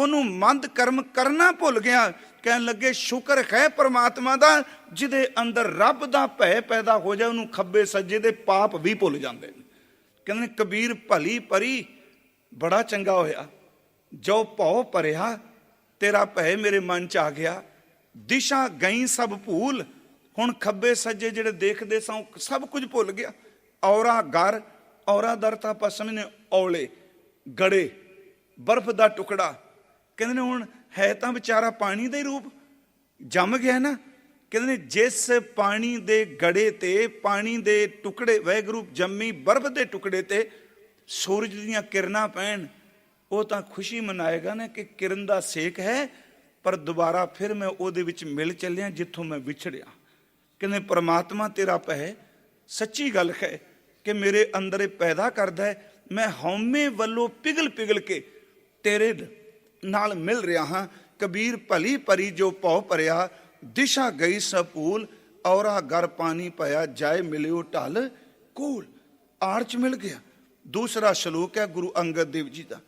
ਉਹਨੂੰ ਮੰਦ ਕਰਮ ਕਰਨਾ ਭੁੱਲ ਗਿਆ, ਕਹਿਣ ਲੱਗੇ, ਸ਼ੁਕਰ ਹੈ ਪ੍ਰਮਾਤਮਾ ਦਾ, ਜਿਹਦੇ ਅੰਦਰ ਰੱਬ ਦਾ ਭੈ ਪੈਦਾ ਹੋ ਜਾਏ, ਉਹਨੂੰ ਖੱਬੇ ਸੱਜੇ ਦੇ ਪਾਪ ਵੀ ਭੁੱਲ ਜਾਂਦੇ ਨੇ। ਕਹਿੰਦੇ ਨੇ, ਕਬੀਰ ਭਲੀ ਪਰੀ, ਬੜਾ ਚੰਗਾ ਹੋਇਆ। ਜੋ ਭਉ ਭਰਿਆ, ਤੇਰਾ ਭੈ ਮੇਰੇ ਮਨ ਚ ਆ ਗਿਆ। ਦਿਸ਼ਾ ਗਈ ਸਭ ਭੂਲ, ਹੁਣ ਖੱਬੇ ਸੱਜੇ ਜਿਹੜੇ ਦੇਖਦੇ ਸਾਂ ਸਭ ਕੁਝ ਭੁੱਲ ਗਿਆ। ਔਰਾ ਗਰ ਔਰਾ ਦਰ ਤਾਂ ਆਪਾਂ ਸਮਝਨੇ ਔਲੇ, ਗੜੇ, ਬਰਫ਼ ਦਾ ਟੁਕੜਾ ਕਹਿੰਦੇ ਨੇ ਹੁਣ ਹੈ ਤਾਂ ਵਿਚਾਰਾ ਪਾਣੀ ਦਾ ਹੀ ਰੂਪ, ਜੰਮ ਗਿਆ ਨਾ। ਕਹਿੰਦੇ ਨੇ ਜਿਸ ਪਾਣੀ ਦੇ ਗੜੇ ਤੇ, ਪਾਣੀ ਦੇ ਟੁਕੜੇ ਵੈਗਰੂ ਜੰਮੀ ਬਰਬ ਦੇ ਟੁਕੜੇ ਤੇ ਸੂਰਜ ਦੀਆਂ ਕਿਰਨਾਂ ਪੈਣ, ਉਹ ਤਾਂ ਖੁਸ਼ੀ ਮਨਾਏਗਾ ਨਾ ਕਿ ਕਿਰਨ ਦਾ ਸੇਕ ਹੈ, ਪਰ ਦੁਬਾਰਾ ਫਿਰ ਮੈਂ ਉਹਦੇ ਵਿੱਚ ਮਿਲ ਚੱਲਿਆ ਜਿੱਥੋਂ ਮੈਂ ਵਿਛੜਿਆ। ਕਹਿੰਦੇ ਪ੍ਰਮਾਤਮਾ ਤੇਰਾ ਪੈ ਸੱਚੀ ਗੱਲ ਹੈ ਕਿ ਮੇਰੇ ਅੰਦਰ ਇਹ ਪੈਦਾ ਕਰਦਾ ਹੈ। ਮੈਂ ਹਉਮੈ ਵੱਲੋਂ ਪਿਗਲ ਪਿਗਲ ਕੇ ਤੇਰੇ ਨਾਲ ਮਿਲ ਰਿਹਾ ਹਾਂ। ਕਬੀਰ ਭਲੀ ਪਰੀ ਜੋ ਭਉ ਭਰਿਆ, ਦਿਸ਼ਾ ਗਈ ਸਪੂਲ, ਔਰਾ ਗਰ ਪਾਣੀ ਪਿਆ ਜਾਏ ਮਿਲਿਓ ਢਲ ਕੂਲ। ਆਰਚ ਮਿਲ ਗਿਆ। ਦੂਸਰਾ ਸ਼ਲੋਕ ਹੈ ਗੁਰੂ ਅੰਗਦ ਦੇਵ ਜੀ ਦਾ।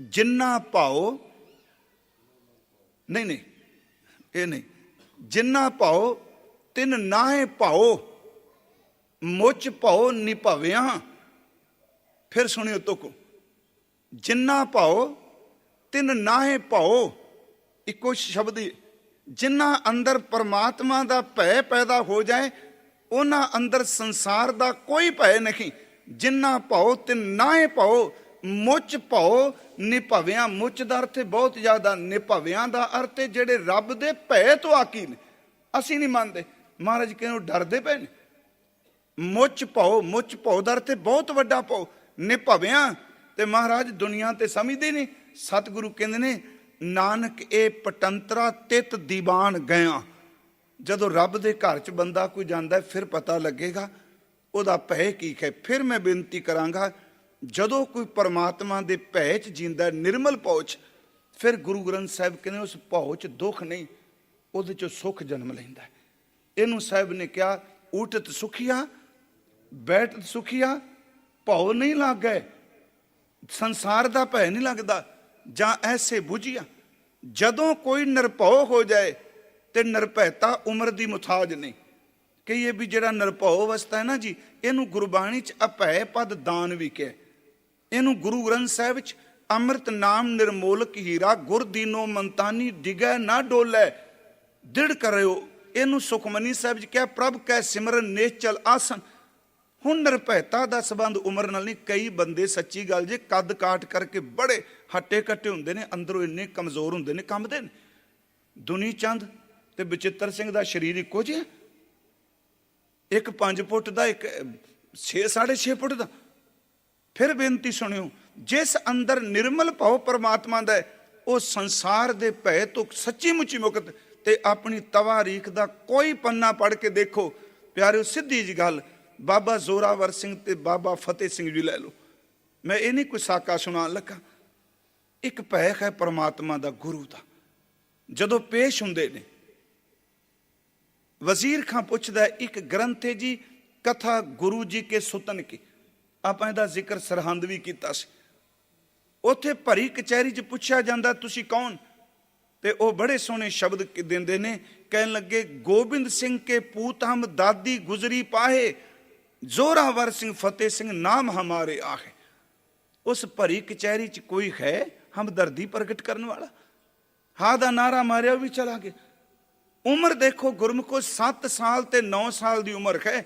ਜਿੰਨਾ ਭਾਉ ਨਹੀਂ ਨਹੀਂ, ਇਹ ਨਹੀਂ। ਜਿੰਨਾ ਭਾਉ ਤਿੰਨ ਨਾਹੇ ਭਾਉ ਮੁੱਚ ਭਾਉ ਨਿਭਵਿਆ। ਫਿਰ ਸੁਣਿਓ ਤੁਕ। ਜਿੰਨਾ ਭਾਉ ਤਿੰਨ ਨਾਹੇ ਭਾਉ ਇੱਕੋ ਸ਼ਬਦ ਹੀ। ਅੰਦਰ ਪਰਮਾਤਮਾ ਦਾ ਭੈ ਪੈਦਾ ਹੋ ਜਾਏ ਉਹਨਾਂ ਅੰਦਰ ਸੰਸਾਰ ਦਾ ਕੋਈ ਭੈ ਨਹੀਂ। ਜਿੰਨਾ ਭਾਉ ਤਿੰਨ ਨਾਹੇ ਭਾਉ ਮੁੱਚ ਭਾਉ ਨਿਭਵਿਆਂ ਮੁੱਚ ਦਾ ਅਰਥ ਬਹੁਤ ਜ਼ਿਆਦਾ। ਨਿਭਵਿਆਂ ਦਾ ਅਰਥ ਹੈ ਜਿਹੜੇ ਰੱਬ ਦੇ ਭੈ ਤੋਂ ਆਕੀ ਨੇ ਅਸੀਂ ਨਹੀਂ ਮੰਨਦੇ। ਮਹਾਰਾਜ ਕਹਿੰਦੇ ਡਰਦੇ ਪਏ ਨੇ? ਮੁੱਚ ਭਉ ਮੁੱਚ ਭਉ ਦਾ ਅਰਥ ਬਹੁਤ ਵੱਡਾ ਭਉ ਨਿਭਵਿਆਂ ਤੇ ਮਹਾਰਾਜ ਦੁਨੀਆ ਤੇ ਸਮਝਦੇ ਨੇ ਸਤਿਗੁਰੂ ਕਹਿੰਦੇ ਨੇ ਨਾਨਕ ਇਹ ਪਟੰਤਰਾ ਤਿਤ ਦੀਵਾਨ ਗਿਆ ਜਦੋਂ ਰੱਬ ਦੇ ਘਰ ਚ ਬੰਦਾ ਕੋਈ ਜਾਂਦਾ ਫਿਰ ਪਤਾ ਲੱਗੇਗਾ ਉਹਦਾ ਭੈ ਕੀ ਹੈ ਫਿਰ ਮੈਂ ਬੇਨਤੀ ਕਰਾਂਗਾ ਜਦੋਂ ਕੋਈ ਪਰਮਾਤਮਾ ਦੇ ਭੈ ਚ ਜਿੰਦਾ ਹੈ, ਨਿਰਮਲ ਪਹੁੰਚ ਫਿਰ ਗੁਰੂ ਗ੍ਰੰਥ ਸਾਹਿਬ ਕਹਿੰਦੇ ਉਸ ਭਉ ਚ ਦੁੱਖ ਨਹੀਂ ਉਹਦੇ ਚ ਸੁੱਖ ਜਨਮ ਲੈਂਦਾ ਇਹਨੂੰ ਸਾਹਿਬ ਨੇ ਕਿਹਾ ਉਠਤ ਸੁਖੀਆ ਬੈਠਤ ਸੁਖੀਆ ਭਉ ਨਹੀਂ ਲੱਗੇ। ਸੰਸਾਰ ਦਾ ਭੈ ਨਹੀਂ ਲੱਗਦਾ, ਜਾਂ ਐਸੇ ਬੁਝੀਆ, ਜਦੋਂ ਕੋਈ ਨਿਰਭਉ ਹੋ ਜਾਏ ਤੇ ਨਿਰਭੈਤਾ ਉਮਰ ਦੀ ਮੁਤਾਜ ਨਹੀਂ। ਕਹੀਏ ਵੀ ਜਿਹੜਾ ਨਿਰਭਉ ਅਵਸਥਾ ਹੈ ਨਾ ਜੀ, ਇਹਨੂੰ ਗੁਰਬਾਣੀ ਚ ਅਭੈ ਪਦ ਦਾਨ ਵੀ ਕਿਹਾ ਇਹਨੂੰ ਗੁਰੂ ਗ੍ਰੰਥ ਸਾਹਿਬ ਚ ਅੰਮ੍ਰਿਤ ਨਾਮ ਨਿਰਮੋਲਕ ਹੀਰਾ ਗੁਰ ਦੀਨੋ ਮੰਤਾਨੀ ਡਿਗੈ ਨਾ ਡੋਲੇ ਦ੍ਰਿੜ ਕਰਿਓ। ਇਹਨੂੰ ਸੁਖਮਨੀ ਸਾਹਿਬ ਜੀ ਕਿਹਾ, ਪ੍ਰਭ ਕੈ ਸਿਮਰਨ ਨੇਚਲ ਆਸਨ। ਹੁਣ ਨਿਰਭੈਤਾ ਦਾ ਸਬੰਧ ਉਮਰ ਨਾਲ ਨਹੀਂ, ਕਈ ਬੰਦੇ ਸੱਚੀ ਗੱਲ ਜੇ ਕੱਦ ਕਾਟ ਕਰਕੇ ਬੜੇ ਹੱਟੇ ਕੱਟੇ ਹੁੰਦੇ ਨੇ, ਅੰਦਰੋਂ ਇੰਨੇ ਕਮਜ਼ੋਰ ਹੁੰਦੇ ਨੇ ਕੰਮਦੇ ਨੇ। ਦੁਨੀ ਚੰਦ ਤੇ ਬਚਿੱਤਰ ਸਿੰਘ ਦਾ ਸਰੀਰ ਇੱਕੋ ਜਿਹਾ। ਇੱਕ 5 ਫੁੱਟ ਦਾ, ਇੱਕ 6 6.5 ਫੁੱਟ ਦਾ। ਫਿਰ ਬੇਨਤੀ ਸੁਣਿਓ, ਜਿਸ ਅੰਦਰ ਨਿਰਮਲ ਭਾਵ ਪਰਮਾਤਮਾ ਦਾ ਉਹ ਸੰਸਾਰ ਦੇ ਭੈ ਤੋਂ ਸੱਚੀ ਮੁੱਚੀ ਮੁਕਤ ਤੇ ਆਪਣੀ ਤਵਾਰੀਖ ਦਾ ਕੋਈ ਪੰਨਾ ਪੜ ਕੇ ਦੇਖੋ। ਪਿਆਰਿਓ, ਸਿੱਧੀ ਜੀ ਗੱਲ ਬਾਬਾ ਜ਼ੋਰਾਵਰ ਸਿੰਘ ਤੇ ਬਾਬਾ ਫਤਿਹ ਸਿੰਘ ਜੀ ਲੈ ਲਓ। ਮੈਂ ਇਹ ਨਹੀਂ ਕੋਈ ਸਾਕਾ ਸੁਣਾਉਣ ਲੱਗਾ। ਇੱਕ ਭੈ ਹੈ ਪਰਮਾਤਮਾ ਦਾ ਗੁਰੂ ਦਾ। ਜਦੋਂ ਪੇਸ਼ ਹੁੰਦੇ ਨੇ, ਵਜ਼ੀਰ ਖਾਂ ਪੁੱਛਦਾ ਇੱਕ ਗ੍ਰੰਥ ਹੈ ਜੀ, ਕਥਾ ਗੁਰੂ ਜੀ ਕੇ ਸੁਤਨ ਕੀ? ਆਪਾਂ ਇਹਦਾ ਜ਼ਿਕਰ ਸਰਹੰਦ ਵੀ ਕੀਤਾ ਸੀ। ਉੱਥੇ ਭਰੀ ਕਚਹਿਰੀ 'ਚ ਪੁੱਛਿਆ ਜਾਂਦਾ, ਤੁਸੀਂ ਕੌਣ? ਤੇ ਉਹ ਬੜੇ ਸੋਹਣੇ ਸ਼ਬਦ ਦਿੰਦੇ ਨੇ, ਕਹਿਣ ਲੱਗੇ, ਗੋਬਿੰਦ ਸਿੰਘ ਕੇ ਪੂਤ ਹਮ ਦਾਦੀ ਗੁਜ਼ਰੀ ਪਾਹੇ। ਜ਼ੋਰਾਵਰ ਸਿੰਘ ਫਤਿਹ ਸਿੰਘ ਨਾਮ ਹਮਾਰੇ ਆਹੇ ਉਸ ਭਰੀ ਕਚਹਿਰੀ 'ਚ ਕੋਈ ਹੈ ਹਮਦਰਦੀ ਪ੍ਰਗਟ ਕਰਨ ਵਾਲਾ? ਹਾਂ ਦਾ ਨਾਰਾ ਮਾਰਿਆ ਵੀ ਚਲਾ ਗਿਆ। ਉਮਰ ਦੇਖੋ ਗੁਰਮੁਖੋ 7 ਸਾਲ ਤੇ 9 ਸਾਲ ਦੀ ਉਮਰ ਹੈ।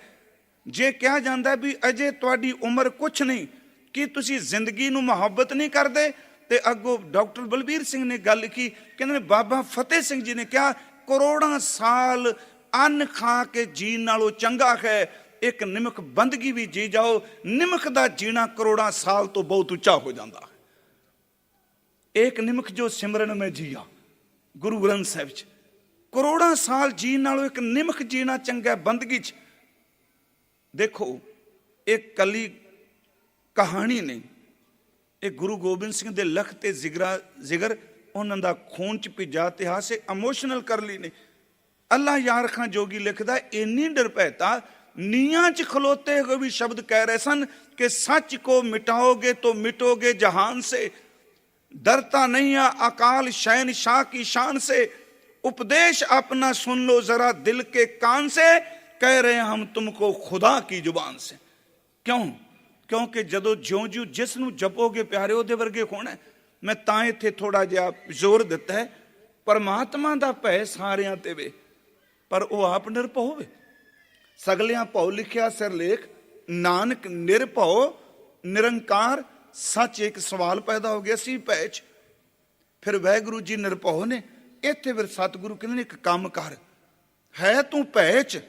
ਜੇ ਕਿਹਾ ਜਾਂਦਾ ਵੀ ਅਜੇ ਤੁਹਾਡੀ ਉਮਰ ਕੁਛ ਨਹੀਂ, ਕਿ ਤੁਸੀਂ ਜ਼ਿੰਦਗੀ ਨੂੰ ਮੁਹੱਬਤ ਨਹੀਂ ਕਰਦੇ? ਤੇ ਅੱਗੋਂ ਡਾਕਟਰ ਬਲਬੀਰ ਸਿੰਘ ਨੇ ਗੱਲ ਕੀ ਕਹਿੰਦੇ ਨੇ ਬਾਬਾ ਫਤਿਹ ਸਿੰਘ ਜੀ ਨੇ ਕਿਹਾ, ਕਰੋੜਾਂ ਸਾਲ ਅੰਨ ਖਾ ਕੇ ਜੀਣ ਨਾਲੋਂ ਚੰਗਾ ਹੈ ਇੱਕ ਨਿਮਕ ਬੰਦਗੀ ਵੀ ਜੀ ਜਾਓ, ਨਿਮਕ ਦਾ ਜੀਣਾ ਕਰੋੜਾਂ ਸਾਲ ਤੋਂ ਬਹੁਤ ਉੱਚਾ ਹੋ ਜਾਂਦਾ ਹੈ। ਇੱਕ ਨਿਮਕ ਜੋ ਸਿਮਰਨ ਮੈਂ ਜੀਆ, ਗੁਰੂ ਗ੍ਰੰਥ ਸਾਹਿਬ ਚ। ਕਰੋੜਾਂ ਸਾਲ ਜੀਣ ਨਾਲੋਂ ਇੱਕ ਨਿਮਕ ਜੀਣਾ ਚੰਗਾ ਬੰਦਗੀ ਚ। ਦੇਖੋ, ਇਹ ਕੱਲੀ ਕਹਾਣੀ ਨਹੀਂ। ਇਹ ਗੁਰੂ ਗੋਬਿੰਦ ਸਿੰਘ ਦੇ ਲਖ ਤੇ ਜ਼ਿਗਰਾ, ਜ਼ਿਗਰ ਉਹਨਾਂ ਦਾ ਖੂਨ ਚ ਭਿੱਜਾ, ਇਤਿਹਾਸ ਹੈ ਇਮੋਸ਼ਨਲ ਕਰ ਲਈ ਨੇ। ਅੱਲਾ ਯਾਰ ਖਾਂ ਜੋਗੀ ਲਿਖਦਾ, ਇੰਨੀ ਨਿਰਭੈਤਾ ਨੀਆਂ ਚ ਖਲੋਤੇ ਹੋਏ ਵੀ ਸ਼ਬਦ ਕਹਿ ਰਹੇ ਸਨ ਕਿ ਸੱਚ ਕੋ ਮਿਟਾਓਗੇ ਤੋ ਮਿਟੋਗੇ ਜਹਾਨ ਸੇ डरता नहीं है अकाल शहनशाह की शान से उपदेश अपना सुन लो जरा दिल के कान से कह रहे हैं हम तुमको खुदा की जुबान से ਕਿਉਂ ਕਿਉਂਕਿ ਜਦੋਂ ਜਿਉਂ-ਜਿਉਂ ਜਿਸ ਨੂੰ ਜਪੋਗੇ ਪਿਆਰੇ ਉਹਦੇ ਵਰਗੇ ਹੋਣਾ ਹੈ। ਮੈਂ ਤਾਂ ਇੱਥੇ ਥੋੜਾ ਜਿਹਾ ਜ਼ੋਰ ਦਿੱਤਾ ਹੈ ਪਰਮਾਤਮਾ ਦਾ ਭੈ ਸਾਰਿਆਂ ਤੇ ਵੇ ਪਰ ਉਹ ਆਪ ਨਿਰਭਉ ਹੋਵੇ ਸਗਲਿਆਂ ਭਉ ਲਿਖਿਆ ਸਿਰਲੇਖ ਨਾਨਕ ਨਿਰਭਉ, ਨਿਰੰਕਾਰ, ਸੱਚ ਇੱਕ ਸਵਾਲ ਪੈਦਾ ਹੋ ਗਿਆ ਸੀ ਭੈ ਚ। ਫਿਰ ਵੈਗੁਰੂ ਜੀ ਨਿਰਭਉ ਨੇ ਇੱਥੇ ਫਿਰ ਸਤਿਗੁਰੂ ਕਹਿੰਦੇ ਨੇ ਇੱਕ ਕੰਮ ਕਰ। ਹੈ ਤੂੰ ਭੈ ਚ,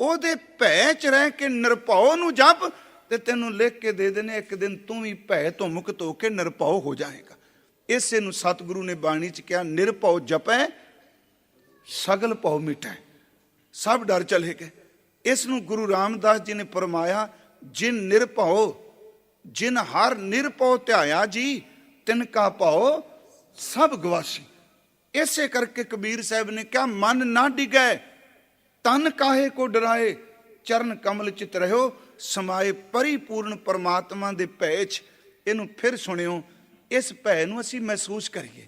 ਉਹਦੇ ਭੈ ਚ ਰਹਿ ਕੇ ਨਿਰਭਉ ਨੂੰ ਜਪ ਤੇ ਤੈਨੂੰ ਲਿਖ ਕੇ ਦੇ ਦੇਣੇ, ਇੱਕ ਦਿਨ ਤੂੰ ਵੀ ਭੈ ਤੋਂ ਮੁਕਤ ਹੋ ਕੇ ਨਿਰਭਉ ਹੋ ਜਾਏਗਾ। ਇਸੇ ਨੂੰ ਸਤਿਗੁਰੂ ਨੇ ਬਾਣੀ ਚ ਕਿਹਾ, ਨਿਰਭਉ ਜਪੈ, ਸਗਲ ਭਉ ਮਿਟੈ। ਸਭ ਡਰ ਚਲੇ ਗਏ। ਇਸ ਨੂੰ ਗੁਰੂ ਰਾਮਦਾਸ ਜੀ ਨੇ ਫਰਮਾਇਆ, ਜਿਨ ਨਿਰਭਉ ਜਿਨ ਹਰ ਨਿਰਭਉ ਧਿਆਇਆ ਜੀ, ਤਿਨ ਕਾ ਭਉ ਸਭ ਗਵਾਸੀ। ਇਸੇ ਕਰਕੇ ਕਬੀਰ ਸਾਹਿਬ ਨੇ ਕਿਹਾ, ਮਨ ਨਾ ਡਿਗੈ, ਤਨ ਕਾਹੇ ਕੋ ਡਰਾਏ, ਚਰਨ ਕਮਲ ਚਿਤ ਰਹਿਓ, ਸਮਾਏ ਪਰਿਪੂਰਨ ਪਰਮਾਤਮਾ ਦੇ ਭੈ ਚ। ਇਹਨੂੰ ਫਿਰ ਸੁਣਿਓ, ਇਸ ਭੈ ਨੂੰ ਅਸੀਂ ਮਹਿਸੂਸ ਕਰੀਏ।